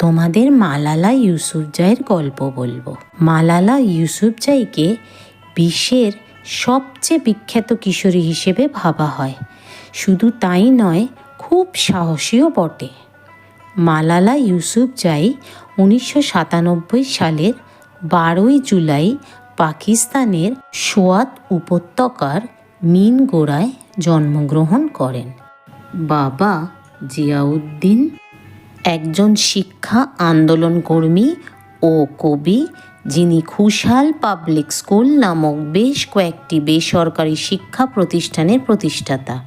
তোমাদের মালালা ইউসুফজাইয়ের গল্প বলব। মালালা ইউসুফজাইকে বিশ্বের সবচেয়ে বিখ্যাত কিশোরী হিসেবে ভাবা হয়। শুধু তাই নয়, খুব সাহসীও বটে। মালালা ইউসুফজাই উনিশশো সাতানব্বই সালের বারোই জুলাই পাকিস্তানের সোয়াত উপত্যকার মিনগোড়ায় জন্মগ্রহণ করেন। বাবা জিয়াউদ্দিন একজন শিক্ষা আন্দোলন কর্মী ও কবি যিনি খুশাল পাবলিক স্কুল নামক বেশ কয়েকটি বেসরকারি শিক্ষা প্রতিষ্ঠানের প্রতিষ্ঠাতা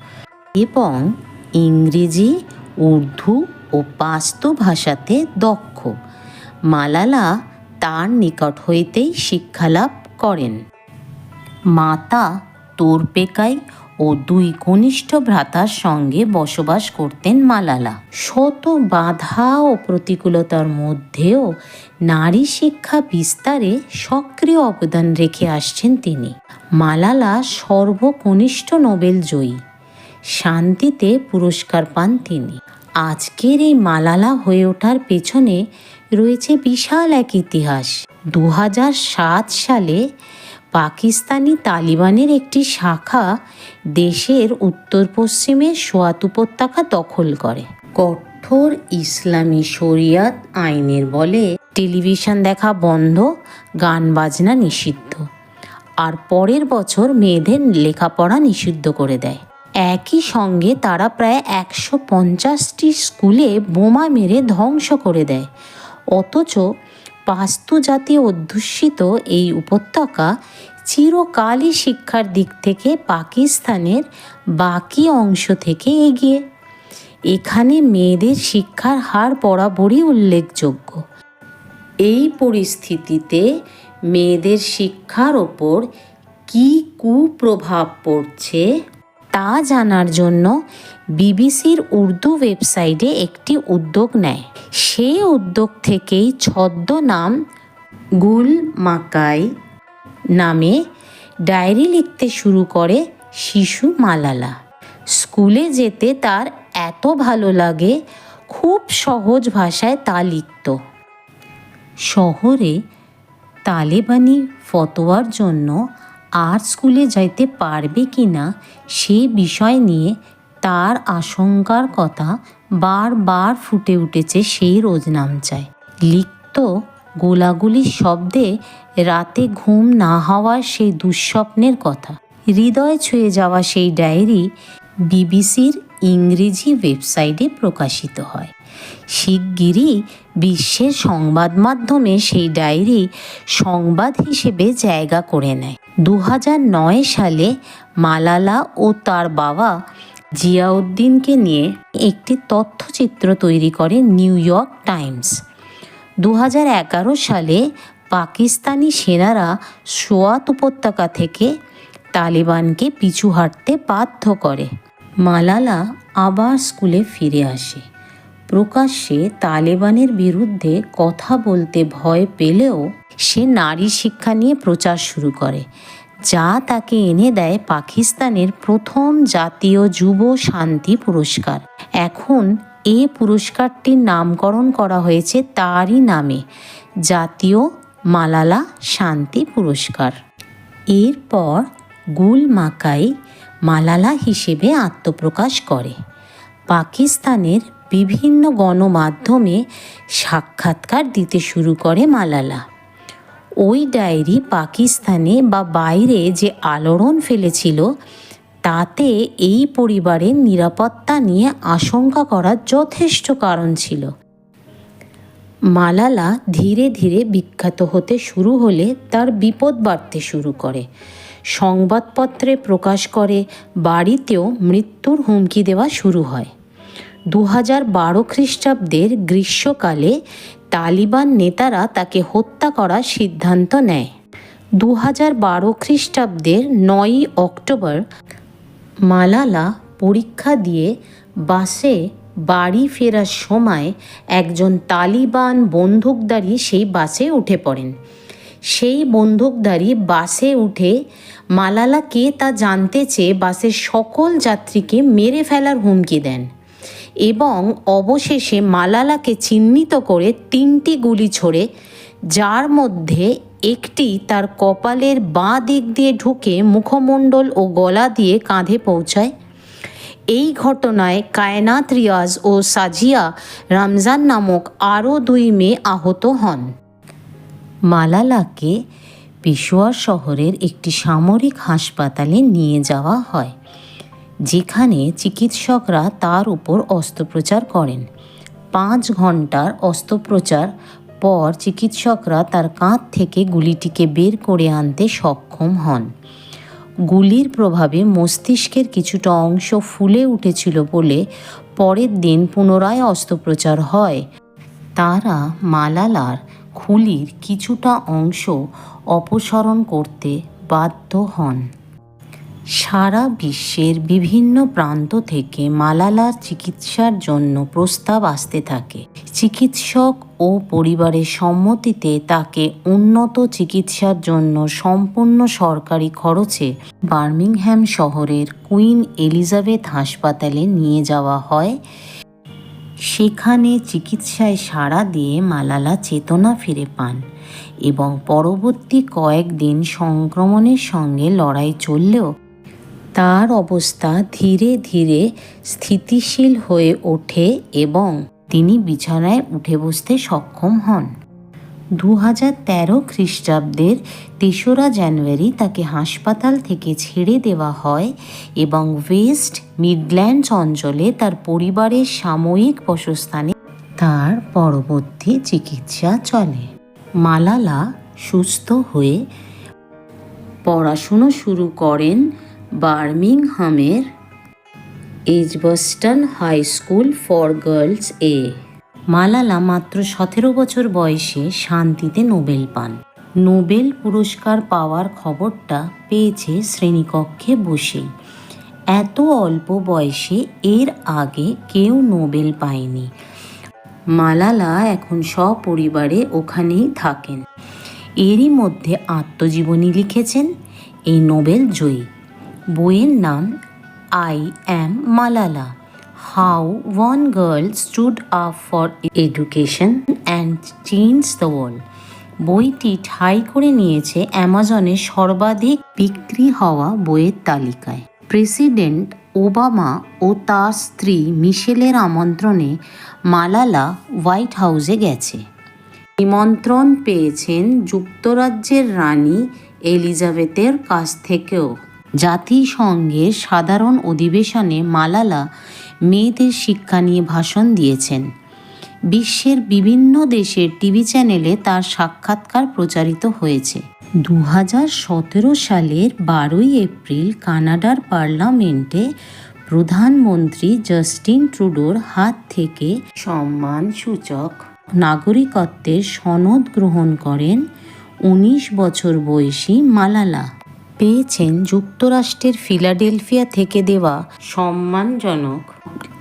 এবং ইংরেজি, উর্দু ও পাস্তু ভাষাতে দক্ষ। মালালা তার নিকট হইতেই শিক্ষালাভ করেন। মাতা তোরপেকাই ও দুই কনিষ্ঠ ভ্রাতার সঙ্গে বসবাস করতেন মালালা। শত বাধা ও প্রতিকূলতার মধ্যেও নারী শিক্ষা বিস্তারে সক্রিয় অবদান রেখে আসছেন তিনি। মালালা সর্বকনিষ্ঠ নোবেল জয়ী। শান্তিতে পুরস্কার পান তিনি। আজকের এই মালালা হয়ে ওঠার পেছনে রয়েছে বিশাল এক ইতিহাস। দু হাজার সাত সালে পাকিস্তানি তালিবানের একটি শাখা দেশের উত্তর পশ্চিমে সোয়াত উপত্যকা দখল করে। কঠোর ইসলামী শরিয়াত আইনের বলে টেলিভিশন দেখা বন্ধ, গান বাজনা নিষিদ্ধ। আর পরের বছর মেয়েদের লেখাপড়া নিষিদ্ধ করে দেয়। একই সঙ্গে তারা প্রায় একশো পঞ্চাশটি স্কুলে বোমা মেরে ধ্বংস করে দেয়। অথচ পাস্তু জাতি অধ্যুষিত এই উপত্যকা চিরকালই শিক্ষার দিক থেকে পাকিস্তানের বাকি অংশ থেকে এগিয়ে। এখানে মেয়েদের শিক্ষার হার বরাবরই উল্লেখযোগ্য। এই পরিস্থিতিতে মেয়েদের শিক্ষার ওপর কী কুপ্রভাব পড়ছে? তা জানার জন্য বিবিসির উর্দু ওয়েবসাইটে একটি উদ্যোগ নেয়। সেই উদ্যোগ থেকেই ছদ্মনাম গুল মাকাই নামে ডায়েরি লিখতে শুরু করে শিশু মালালা। স্কুলে যেতে তার এত ভালো লাগে, খুব সহজ ভাষায় তা লিখত। শহরে তালেবানি ফতোয়ার জন্য আর স্কুলে যাইতে পারবে কি না সে বিষয় নিয়ে তার আশঙ্কার কথা বারবার ফুটে উঠেছে সেই রোজনামচায় লিখত গোলাগুলির শব্দে রাতে ঘুম না হওয়ার সেই দুঃস্বপ্নের কথা। হৃদয় ছুঁয়ে যাওয়া সেই ডায়েরি বিবিসির ইংরেজি ওয়েবসাইটে প্রকাশিত হয়। শিগগিরই বিশ্বের সংবাদ মাধ্যমে সেই ডায়েরি সংবাদ হিসেবে জায়গা করে নেয়। দু সালে মালালা ও তার বাবা জিয়াউদ্দিনকে নিয়ে একটি তথ্যচিত্র তৈরি করে নিউ ইয়র্ক টাইমস। দু হাজার এগারো সালে পাকিস্তানি সেনারা সোয়াত উপত্যকা থেকে তালিবানকে পিছু হাঁটতে বাধ্য করে। মালালা আবার স্কুলে ফিরে আসে। প্রকাশ্যে তালেবানের বিরুদ্ধে কথা বলতে ভয় পেলেও সে নারী শিক্ষা নিয়ে প্রচার শুরু করে, যা তাকে এনে দেয় পাকিস্তানের প্রথম জাতীয় যুব শান্তি পুরস্কার। এখন এ পুরস্কারটির নামকরণ করা হয়েছে তারই নামে, জাতীয় মালালা শান্তি পুরস্কার। এরপর গুল মাকাই মালালা হিসেবে আত্মপ্রকাশ করে। পাকিস্তানের বিভিন্ন গণমাধ্যমে সাক্ষাৎকার দিতে শুরু করে মালালা। ওই ডায়েরি পাকিস্তানে বা বাইরে যে আলোড়ন ফেলেছিল, তাতে এই পরিবারের নিরাপত্তা নিয়ে আশঙ্কা করার যথেষ্ট কারণ ছিল। মালালা ধীরে ধীরে বিখ্যাত হতে শুরু হলে তার বিপদ বাড়তে শুরু করে। সংবাদপত্রে প্রকাশ করে, বাড়িতেও মৃত্যুর হুমকি দেওয়া শুরু হয়। দু হাজার বারো খ্রিস্টাব্দের গ্রীষ্মকালে তালিবান নেতারা তাকে হত্যা করার সিদ্ধান্ত নেয়। দু হাজার বারো খ্রিস্টাব্দের নয়ই অক্টোবর মালালা পরীক্ষা দিয়ে বাসে বাড়ি ফেরার সময় একজন তালিবান বন্দুকধারী সেই বাসে উঠে পড়েন। সেই বন্দুকধারী বাসে উঠে মালালা কে তা জানতে চেয়ে বাসের সকল যাত্রীকে মেরে ফেলার হুমকি দেন। এবং অবশেষে মালালাকে চিহ্নিত করে তিনটি গুলি ছোড়ে, যার মধ্যে একটি তার কপালের বাঁ দিক দিয়ে ঢুকে মুখমণ্ডল ও গলা দিয়ে কাঁধে পৌঁছায়। এই ঘটনায় কায়নাত রিয়াজ ও সাজিয়া রমজান নামক আরও দুই মেয়ে আহত হন। মালালাকে পেশোয়ার শহরের একটি সামরিক হাসপাতালে নিয়ে যাওয়া হয়। যেখানে চিকিৎসকরা তার উপর অস্ত্রোপচার করেন। পাঁচ ঘণ্টার অস্ত্রোপচার পর চিকিৎসকরা তার কাঁধ থেকে গুলিটিকে বের করে আনতে সক্ষম হন। গুলির প্রভাবে মস্তিষ্কের কিছুটা অংশ ফুলে উঠেছিল বলে পরের দিন পুনরায় অস্ত্রোপচার হয়। তারা মালালার খুলির কিছুটা অংশ অপসারণ করতে বাধ্য হন। সারা বিশ্বের বিভিন্ন প্রান্ত থেকে মালালার চিকিৎসার জন্য প্রস্তাব আসতে থাকে। চিকিৎসক ও পরিবারের সম্মতিতে তাকে উন্নত চিকিৎসার জন্য সম্পূর্ণ সরকারি খরচে বার্মিংহ্যাম শহরের কুইন এলিজাবেথ হাসপাতালে নিয়ে যাওয়া হয়। সেখানে চিকিৎসায় সাড়া দিয়ে মালালা চেতনা ফিরে পান এবং পরবর্তী কয়েকদিন সংক্রমণের সঙ্গে লড়াই চললেও তার অবস্থা ধীরে ধীরে স্থিতিশীল হয়ে ওঠে এবং তিনি বিছানায় উঠে বসতে সক্ষম হন। দু হাজার তেরো খ্রিস্টাব্দের তেসরা জানুয়ারি তাকে হাসপাতাল থেকে ছেড়ে দেওয়া হয় এবং ওয়েস্ট মিডল্যান্ডস অঞ্চলে তার পরিবারের সাময়িক বাসস্থানে তার পরবর্তী চিকিৎসা চলে। মালালা সুস্থ হয়ে পড়াশুনো শুরু করেন বার্মিংহামের Edgbaston high school for girls এ। মালালা মাত্র সতেরো বছর বয়সে শান্তিতে নোবেল পান। নোবেল পুরস্কার পাওয়ার খবরটা পেয়েছে শ্রেণীকক্ষে বসেই এত অল্প বয়সে এর আগে কেউ নোবেল পায়নি। মালালা এখন সপরিবারে ওখানেই থাকেন। এরই মধ্যে আত্মজীবনী লিখেছেন। এই নোবেল জয়ী। বইয়ের নাম I am Malala. How one girl stood up for education and change the world. বইটি ঠাঁই করে নিয়েছে অ্যামাজনে সর্বাধিক বিক্রি হওয়া বইয়ের তালিকায়। প্রেসিডেন্ট ওবামা ও তার স্ত্রী মিশেলের আমন্ত্রণে মালালা হোয়াইট হাউসে গেছে। নিমন্ত্রণ পেয়েছেন যুক্তরাজ্যের রানী এলিজাবেথের কাছ থেকেও। জাতিসংঘের সাধারণ অধিবেশনে মালালা মেয়েদের শিক্ষা নিয়ে ভাষণ দিয়েছেন। বিশ্বের বিভিন্ন দেশের টিভি চ্যানেলে তার সাক্ষাৎকার প্রচারিত হয়েছে। দু হাজার সতেরো সালের বারোই এপ্রিল কানাডার পার্লামেন্টে প্রধানমন্ত্রী জাস্টিন ট্রুডোর হাত থেকে সম্মানসূচক নাগরিকত্বের সনদ গ্রহণ করেন উনিশ বছর বয়সী মালালা। পেয়েছেন যুক্তরাষ্ট্রের ফিলাডেলফিয়া থেকে দেওয়া সম্মানজনক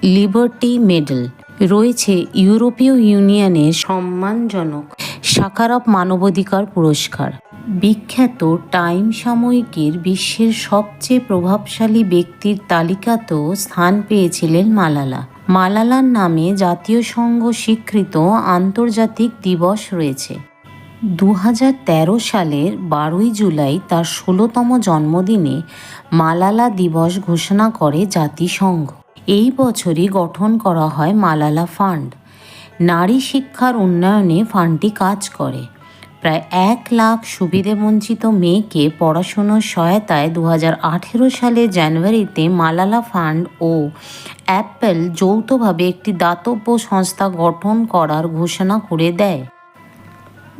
লিবার্টি মেডেল। রয়েছে ইউরোপীয় ইউনিয়নের সম্মানজনক সাকারপ মানবাধিকার পুরস্কার। বিখ্যাত টাইম সাময়িকীর বিশ্বের সবচেয়ে প্রভাবশালী ব্যক্তির তালিকাতেও স্থান পেয়েছিলেন মালালা। মালালার নামে জাতীয় সংঘ স্বীকৃত আন্তর্জাতিক দিবস রয়েছে। দু হাজার তেরো সালের বারোই জুলাই তার ষোলোতম জন্মদিনে মালালা দিবস ঘোষণা করে জাতিসংঘ। এই বছরই গঠন করা হয় মালালা ফান্ড। নারী শিক্ষার উন্নয়নে ফান্ডটি কাজ করে। প্রায় এক লাখ সুবিধেবঞ্চিত মেয়েকে পড়াশুনোর সহায়তায় দু সালের জানুয়ারিতে মালালা ফান্ড ও অ্যাপেল যৌথভাবে একটি দাতব্য সংস্থা গঠন করার ঘোষণা করে দেয়।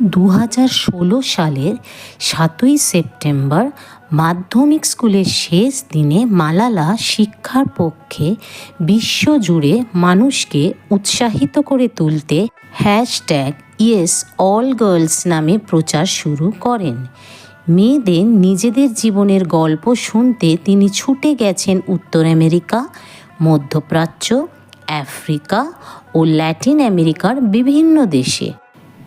দু হাজার ষোলো সালের সাতই সেপ্টেম্বর মাধ্যমিক স্কুলের শেষ দিনে মালালা শিক্ষার পক্ষে বিশ্বজুড়ে মানুষকে উৎসাহিত করে তুলতে হ্যাশট্যাগ ইয়েস অল গার্লস নামে প্রচার শুরু করেন। মেয়েদের নিজেদের জীবনের গল্প শুনতে তিনি ছুটে গেছেন উত্তর আমেরিকা, মধ্যপ্রাচ্য, আফ্রিকা ও ল্যাটিন আমেরিকার বিভিন্ন দেশে।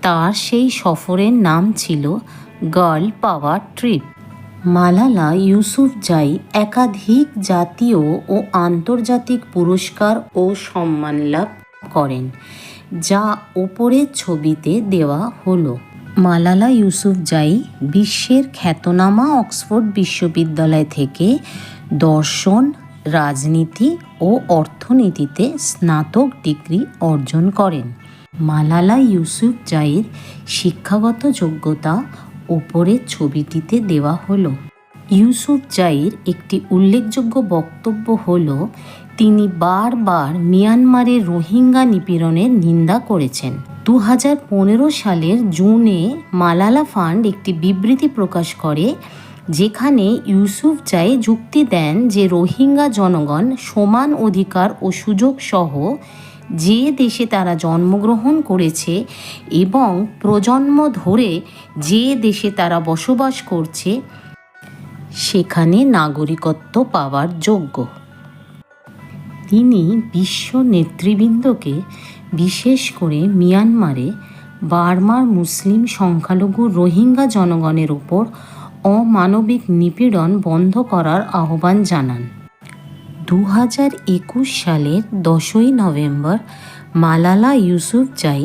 তার সেই সফরের নাম ছিল girl power trip. Malala Yousuf Yousafzai একাধিক জাতীয় ও আন্তর্জাতিক পুরস্কার ও সম্মান লাভ করেন, যা ওপরের ছবিতে দেওয়া হলো। মালালা ইউসুফ ইউসুফজাই বিশ্বের খ্যাতনামা অক্সফোর্ড বিশ্ববিদ্যালয় থেকে দর্শন, রাজনীতি ও অর্থনীতিতে স্নাতক ডিগ্রি অর্জন করেন। মালালা ইউসুফ ইউসুফজাইয়ের শিক্ষাগত যোগ্যতা ওপরের ছবিটিতে দেওয়া হলো। ইউসুফজাইয়ের একটি উল্লেখযোগ্য বক্তব্য হল, তিনি বারবার মিয়ানমারের রোহিঙ্গা নিপীড়নের নিন্দা করেছেন। দু হাজার পনেরো সালের জুনে মালালা ফান্ড একটি বিবৃতি প্রকাশ করে, যেখানে ইউসুফ জাই যুক্তি দেন যে রোহিঙ্গা জনগণ সমান অধিকার ও সুযোগ সহ যে দেশে তারা জন্মগ্রহণ করেছে এবং প্রজন্ম ধরে যে দেশে তারা বসবাস করছে, সেখানে নাগরিকত্ব পাওয়ার যোগ্য। তিনি বিশ্ব নেতৃবৃন্দকে, বিশেষ করে মিয়ানমারে বার্মার মুসলিম সংখ্যালঘু রোহিঙ্গা জনগণের ওপর অমানবিক নিপীড়ন বন্ধ করার আহ্বান জানান। দু হাজার একুশ সালের দশই নভেম্বর মালালা ইউসুফজাই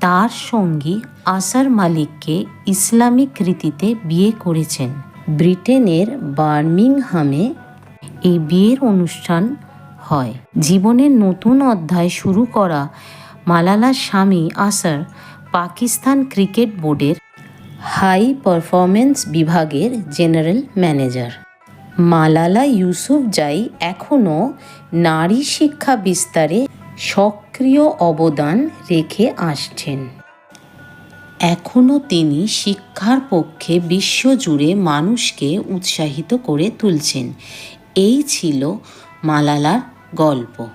তার সঙ্গী আসার মালিককে ইসলামিক রীতিতে বিয়ে করেছেন। ব্রিটেনের বার্মিংহামে এই বিয়ের অনুষ্ঠান হয়। জীবনের নতুন অধ্যায় শুরু করা মালালার স্বামী আসার পাকিস্তান ক্রিকেট বোর্ডের হাই পারফরমেন্স বিভাগের জেনারেল ম্যানেজার। মালালা ইউসুফজাই এখনও নারী শিক্ষা বিস্তারে সক্রিয় অবদান রেখে আসছেন। এখনও তিনি শিক্ষার পক্ষে বিশ্বজুড়ে মানুষকে উৎসাহিত করে তুলছেন। এই ছিল মালালার গল্প।